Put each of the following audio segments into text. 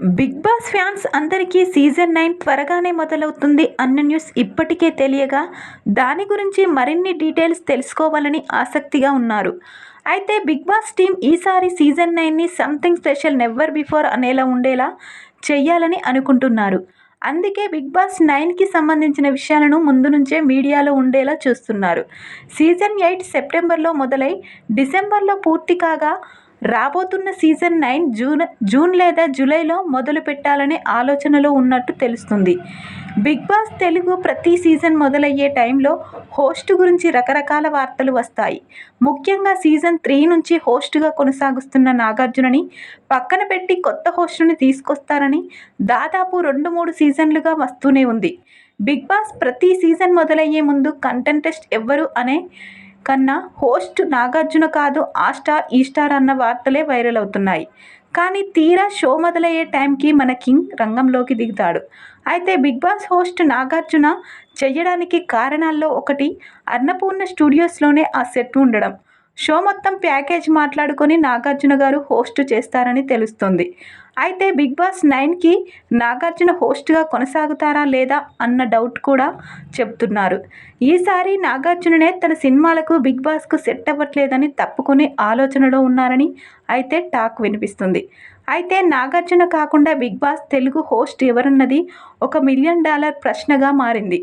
Big boss fans అందరికీ season nine త్వరగానే మొదలవుతుంది అన్న న్యూస్ ఇప్పటికే తెలియగా దాని గురించి మరిన్ని డీటెయిల్స్ తెలుసుకోవాలని ఆసక్తిగా ఉన్నారు. అయితే బిగ్ బాస్ టీం ఈసారి సీజన్ నైన్ని సంథింగ్ స్పెషల్ నెవర్ బిఫోర్ అనేలా ఉండేలా చేయాలని అనుకుంటున్నారు. అందుకే బిగ్ బాస్ నైన్కి సంబంధించిన విషయాలను ముందు నుంచే మీడియాలో ఉండేలా చూస్తున్నారు. సీజన్ ఎయిట్ సెప్టెంబర్లో మొదలై డిసెంబర్లో పూర్తి కాగా రాబోతున్న సీజన్ నైన్ జూన్ జూన్ లేదా జూలైలో మొదలు పెట్టాలనే ఆలోచనలో ఉన్నట్టు తెలుస్తుంది. బిగ్ బాస్ తెలుగు ప్రతి సీజన్ మొదలయ్యే టైంలో హోస్ట్ గురించి రకరకాల వార్తలు వస్తాయి. ముఖ్యంగా సీజన్ త్రీ నుంచి హోస్ట్గా కొనసాగుస్తున్న నాగార్జునని పక్కన పెట్టి కొత్త హోస్టుని తీసుకొస్తారని దాదాపు రెండు మూడు సీజన్లుగా వస్తూనే ఉంది. బిగ్ బాస్ ప్రతి సీజన్ మొదలయ్యే ముందు కంటెంటెస్ట్ ఎవ్వరు అనే కన్నా హోస్ట్ నాగార్జున కాదు ఆ స్టార్ ఈ స్టార్ అన్న వార్తలే వైరల్ అవుతున్నాయి. కానీ తీరా షో మొదలయ్యే టైంకి మన కింగ్ రంగంలోకి దిగుతాడు. అయితే బిగ్ బాస్ హోస్ట్ నాగార్జున చెయ్యడానికి కారణాల్లో ఒకటి అన్నపూర్ణ స్టూడియోస్లోనే ఆ సెట్ ఉండడం. షో మొత్తం ప్యాకేజ్ మాట్లాడుకొని నాగార్జున గారు హోస్ట్ చేస్తారని తెలుస్తుంది. అయితే బిగ్ బాస్ నైన్కి నాగార్జున హోస్ట్గా కొనసాగుతారా లేదా అన్న డౌట్ కూడా చెప్తున్నారు. ఈసారి నాగార్జుననే తన సినిమాలకు బిగ్ బాస్కు సెట్ అవ్వట్లేదని తప్పుకునే ఆలోచనలో ఉన్నారని అయితే టాక్ వినిపిస్తుంది. అయితే నాగార్జున కాకుండా బిగ్ బాస్ తెలుగు హోస్ట్ ఎవరన్నది ఒక మిలియన్ డాలర్ ప్రశ్నగా మారింది.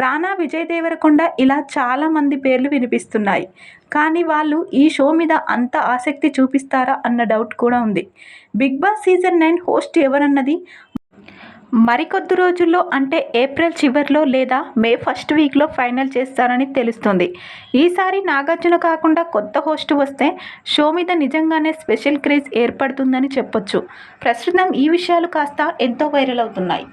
రానా విజయ్ దేవరకొండ ఇలా చాలామంది పేర్లు వినిపిస్తున్నాయి. కానీ వాళ్ళు ఈ షో మీద అంత ఆసక్తి చూపిస్తారా అన్న డౌట్ కూడా ఉంది. Bigg Boss season season nine host ఎవరన్నది? మరికొద్ది రోజుల్లో అంటే ఏప్రిల్ చివరిలో లేదా మే ఫస్ట్ వీక్లో ఫైనల్ చేస్తారని తెలుస్తుంది. ఈసారి నాగార్జున కాకుండా కొత్త హోస్ట్ వస్తే షో మీద నిజంగానే స్పెషల్ క్రేజ్ ఏర్పడుతుందని చెప్పొచ్చు. ప్రస్తుతం ఈ విషయాలు కాస్త ఎంతో వైరల్ అవుతున్నాయి.